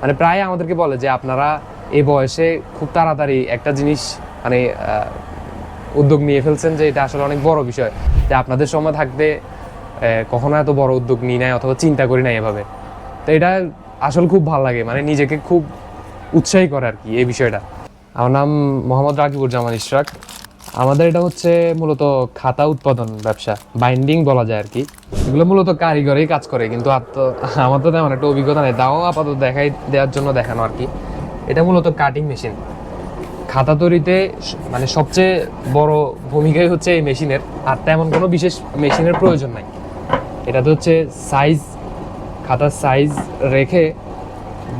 মানে প্রায় আমাদেরকে বলে যে আপনারা এই বয়সে খুব তাড়াতাড়ি একটা জিনিস মানে উদ্যোগ নিয়ে ফেলছেন যে এটা আসলে অনেক বড় বিষয়। যে আপনাদের সময় থাকতে কখনো এত বড় উদ্যোগ নিই নাই অথবা চিন্তা করি নাই এভাবে। তো এটা আসলে খুব ভালো লাগে মানে নিজেকে খুব উৎসাহী করে আর কি এই বিষয়টা। আমার নাম মোহাম্মদ রাকিবুর জামান ইশরাক। আমাদের এটা হচ্ছে মূলত খাতা উৎপাদন ব্যবসা বাইন্ডিং বলা যায় আর কি এগুলো মূলত কারিগরেই কাজ করে, কিন্তু আর আমার তো তেমন একটা অভিজ্ঞতা নেই। তাও আপাতত দেখাই, দেওয়ার জন্য দেখানো আর কি এটা মূলত কাটিং মেশিন খাতা তৈরিতে মানে সবচেয়ে বড় ভূমিকাই হচ্ছে এই মেশিনের, আর তেমন কোনো বিশেষ মেশিনের প্রয়োজন নাই। এটাতে হচ্ছে সাইজ খাতার সাইজ রেখে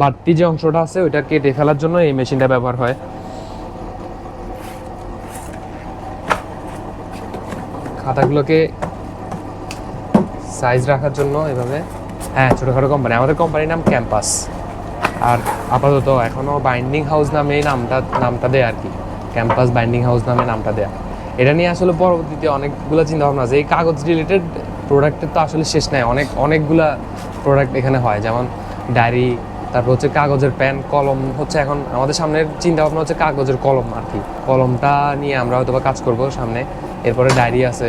বাড়তি যে অংশটা আছে, ওইটা কেটে ফেলার জন্য এই মেশিনটা ব্যবহার হয়। খাতাগুলোকে সাইজ রাখার জন্য এভাবে। হ্যাঁ ছোটোখাটো কোম্পানি আমাদের কোম্পানির নাম ক্যাম্পাস আর আপাতত এখনও বাইন্ডিং হাউস নামে এই নামটা নামটা দেয় আর কি। ক্যাম্পাস বাইন্ডিং হাউস নামে নামটা দেয়া। এটা নিয়ে আসলে পরবর্তীতে অনেকগুলো চিন্তা ভাবনা আছে। এই কাগজ রিলেটেড প্রোডাক্টের তো আসলে শেষ নাই। অনেক, অনেকগুলা প্রোডাক্ট এখানে হয়। যেমন ডায়েরি তারপর হচ্ছে কাগজের পেন কলম হচ্ছে এখন আমাদের সামনের চিন্তা ভাবনা হচ্ছে কাগজের কলম আর কি। কলমটা নিয়ে আমরা হয়তো বা কাজ করব সামনে। এরপরে ডায়েরি আছে।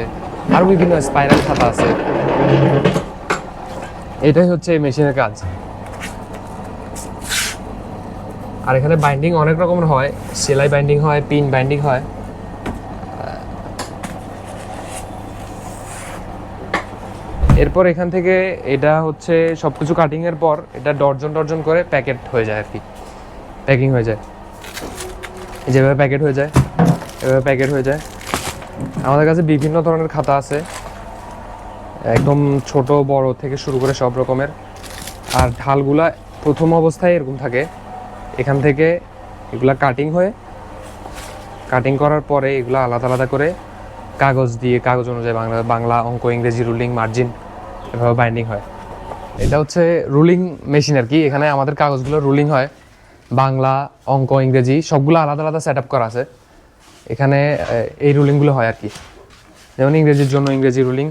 আরও বিভিন্ন স্পাইরাল খাতা আছে। এটাই হচ্ছে এই মেশিনের কাজ। আর এখানে বাইন্ডিং অনেক রকমের হয়। সেলাই বাইন্ডিং হয় পিন বাইন্ডিং হয়। এরপর এখান থেকে এটা হচ্ছে সব কিছু কাটিংয়ের পর এটা ডর্জন ডর্জন করে প্যাকেট হয়ে যায় আর কি। প্যাকিং হয়ে যায়। যেভাবে প্যাকেট হয়ে যায়, এভাবে প্যাকেট হয়ে যায়। আমাদের কাছে বিভিন্ন ধরনের খাতা আছে। একদম ছোট, বড় থেকে শুরু করে সব রকমের। আর ঢালগুলা প্রথম অবস্থায় এরকম থাকে। এখান থেকে এগুলা কাটিং হয়ে কাটিং করার পরে এগুলো আলাদা আলাদা করে কাগজ দিয়ে, কাগজ অনুযায়ী বাংলা বাংলা অঙ্ক, ইংরেজি রুলিং মার্জিন এভাবে বাইন্ডিং হয়। এটা হচ্ছে রুলিং মেশিন আর কি। এখানে আমাদের কাগজগুলো রুলিং হয়। বাংলা, অঙ্ক, ইংরেজি সবগুলো আলাদা আলাদা সেট করা আছে। এখানে এই রুলিংগুলো হয় আর কি। যেমন ইংরেজির জন্য ইংরেজি রুলিং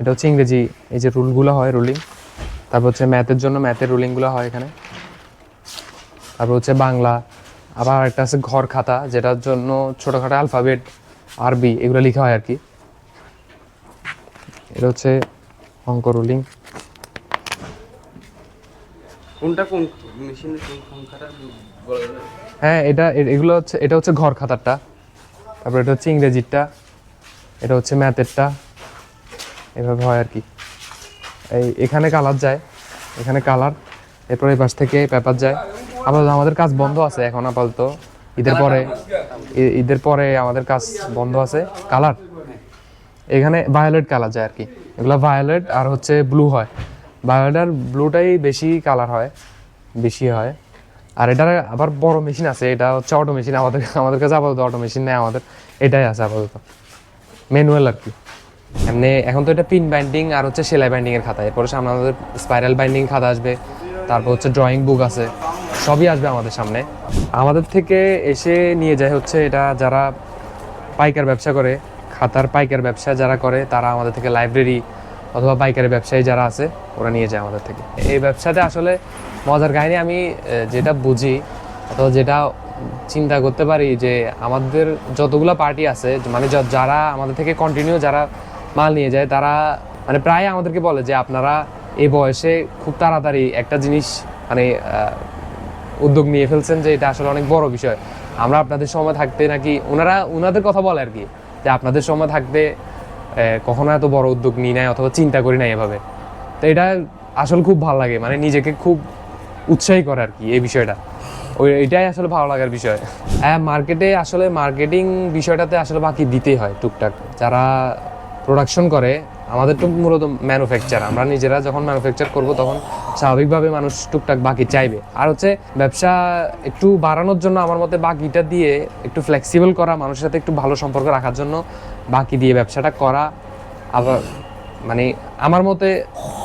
এটা হচ্ছে ইংরেজি, এই যে রুলগুলো হয় রুলিং তারপর হচ্ছে ম্যাথের জন্য ম্যাথের রুলিংগুলো হয় এখানে। তারপর হচ্ছে বাংলা, আবার একটা আছে ঘর খাতা, যেটার জন্য ছোটোখাটো অ্যালফাবেট আরবি এগুলো লেখা হয় আর কি। এটা হচ্ছে অঙ্ক রুলিং কোনটা কোন মেশিনের কোন হ্যাঁ এটা এগুলো হচ্ছে এটা হচ্ছে ঘর খাতারটা। তারপর এটা হচ্ছে ইংরেজিরটা এটা হচ্ছে ম্যাথেরটা। এভাবে হয় আর কি এই এখানে কালার যায় এখানে কালার এরপর এই পাশ থেকে পেপার যায়। আপাতত আমাদের কাজ বন্ধ আছে এখন আপাতত। ঈদের পরে ঈদের পরে আমাদের কাজ বন্ধ আছে। কালার এখানে ভায়োলেট কালার যায় আর কি এগুলো ভায়োলেট আর হচ্ছে ব্লু হয়। আর ব্লুটাই বেশি কালার হয়, বেশি হয়। আর এটার আবার বড় মেশিন আছে, এটা হচ্ছে অটো মেশিন আমাদের আমাদের কাছে আপাতত অটো মেশিন নেই, আমাদের এটাই আছে আপাতত। ম্যানুয়াল আর কি। এমনি এখন তো এটা পিন বাইন্ডিং আর হচ্ছে সেলাই বাইন্ডিং এর খাতা, এরপরে সামনে আমাদের স্পাইরাল বাইন্ডিং খাতা আসবে, তারপর হচ্ছে ড্রয়িং বুক আছে, সবই আসবে আমাদের সামনে। আমাদের থেকে এসে নিয়ে যায় হচ্ছে এটা যারা পাইকার ব্যবসা করে, খাতার পাইকার ব্যবসা যারা করে, তারা আমাদের থেকে লাইব্রেরি অথবা পাইকারি ব্যবসায়ী যারা আছে, ওরা নিয়ে যায় আমাদের থেকে। এই ব্যবসাতে আসলে মজার কাহিনী আমি যেটা বুঝি অথবা যেটা চিন্তা করতে পারি যে আমাদের যতগুলো পার্টি আছে মানে যারা আমাদের থেকে কন্টিনিউ যারা মাল নিয়ে যায়, তারা মানে প্রায় আমাদেরকে বলে যে আপনারা এই বয়সে খুব তাড়াতাড়ি একটা জিনিস মানে উদ্যোগ নিয়ে ফেলছেন যে এটা আসলে অনেক বড় বিষয়। আমরা আপনাদের সময় থাকতে নাকি, ওনারা, ওনাদের কথা বলে আর কি, যে আপনাদের সময় থাকতে কখনো এত বড় উদ্যোগ নিই নাই অথবা চিন্তা করি নাই এভাবে। তো এটা আসলে খুব ভালো লাগে মানে নিজেকে খুব উৎসাহী করে আর কি এই বিষয়টা। ওই, এটাই আসলে ভালো লাগার বিষয়। হ্যাঁ মার্কেটে আসলে মার্কেটিং বিষয়টাতে আসলে বাকি দিতেই হয় টুকটাক। যারা প্রোডাকশন করে, আমাদের তো মূলত ম্যানুফ্যাকচার আমরা নিজেরা যখন ম্যানুফ্যাকচার করব তখন স্বাভাবিকভাবে মানুষ টুকটাক বাকি চাইবে। আর হচ্ছে ব্যবসা একটু বাড়ানোর জন্য আমার মতে বাকিটা দিয়ে একটু ফ্লেক্সিবল করা, মানুষের সাথে একটু ভালো সম্পর্ক রাখার জন্য বাকি দিয়ে ব্যবসাটা করা আবার মানে আমার মতে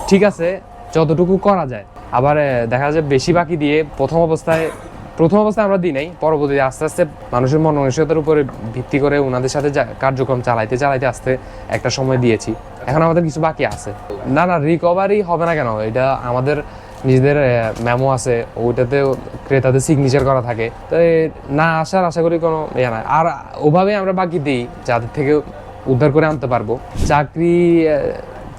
ঠিক আছে, যতটুকু করা যায়। আবার দেখা যায় বেশি বাকি দিয়ে প্রথম অবস্থায় প্রথম অবস্থায় আমরা দিই নাই, পরবর্তীতে আস্তে আস্তে মানুষের মন মানসিকতার উপরে ভিত্তি করে ওনাদের সাথে কার্যক্রম চালাইতে চালাইতে আস্তে একটা সময় দিয়েছি। এখন আমাদের কিছু বাকি আছে। না না রিকভারি হবে না কেন? এটা আমাদের নিজেদের মেমো আছে ওইটাতে ক্রেতাদের সিগনেচার করা থাকে। তো না আসার আশা করি কোনো ইয়ে না আর ওভাবে আমরা বাকি দিই, যাদের থেকে উদ্ধার করে আনতে পারব। চাকরি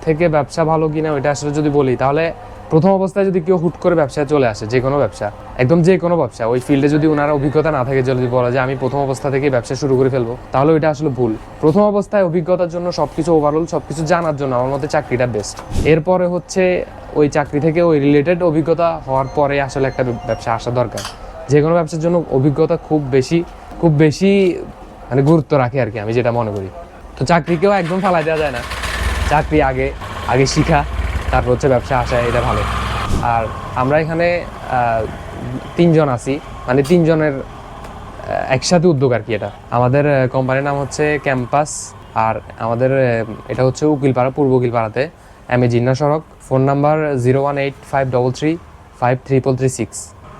থেকে ব্যবসা ভালো কিনা, ওইটা আসলে যদি বলি, তাহলে প্রথম অবস্থায় যদি কেউ হুট করে ব্যবসায় চলে আসে, যে কোনো ব্যবসা, একদম যে কোনো ব্যবসা, ওই ফিল্ডে যদি ওনার অভিজ্ঞতা না থাকে, যদি বলা যে আমি প্রথম অবস্থা থেকে ব্যবসা শুরু করে ফেলব, তাহলে ওইটা আসলে ভুল। প্রথম অবস্থায় অভিজ্ঞতার জন্য সবকিছু ওভারঅল সবকিছু জানার জন্য আমার মতে চাকরিটা বেস্ট এরপরে হচ্ছে ওই চাকরি থেকে ওই রিলেটেড অভিজ্ঞতা হওয়ার পরে আসলে একটা ব্যবসা আসা দরকার। যে কোনো ব্যবসার জন্য অভিজ্ঞতা খুব বেশি খুব বেশি মানে গুরুত্ব রাখে আর কি, আমি যেটা মনে করি। তো চাকরিকেও একদম ফালাই দেওয়া যায় না। চাকরি আগে আগে শিখা। তারপর হচ্ছে ব্যবসা আসা, এটা ভালো। আর আমরা এখানে তিনজন আছি। মানে তিনজনের একসাথে উদ্যোগ আর কি এটা। আমাদের কোম্পানির নাম হচ্ছে ক্যাম্পাস আর আমাদের এটা হচ্ছে উকিলপাড়া, পূর্ব উকিলপাড়াতে। এম এ জিন্না সড়ক phone number zero one eight five double three five triple three six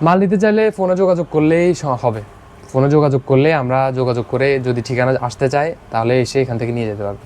মাল দিতে চাইলে ফোনে যোগাযোগ করলেই হবে। ফোনে যোগাযোগ করলে আমরা যোগাযোগ করে যদি ঠিকানা আসতে চাই তাহলে এসে এখান থেকে নিয়ে যেতে পারব।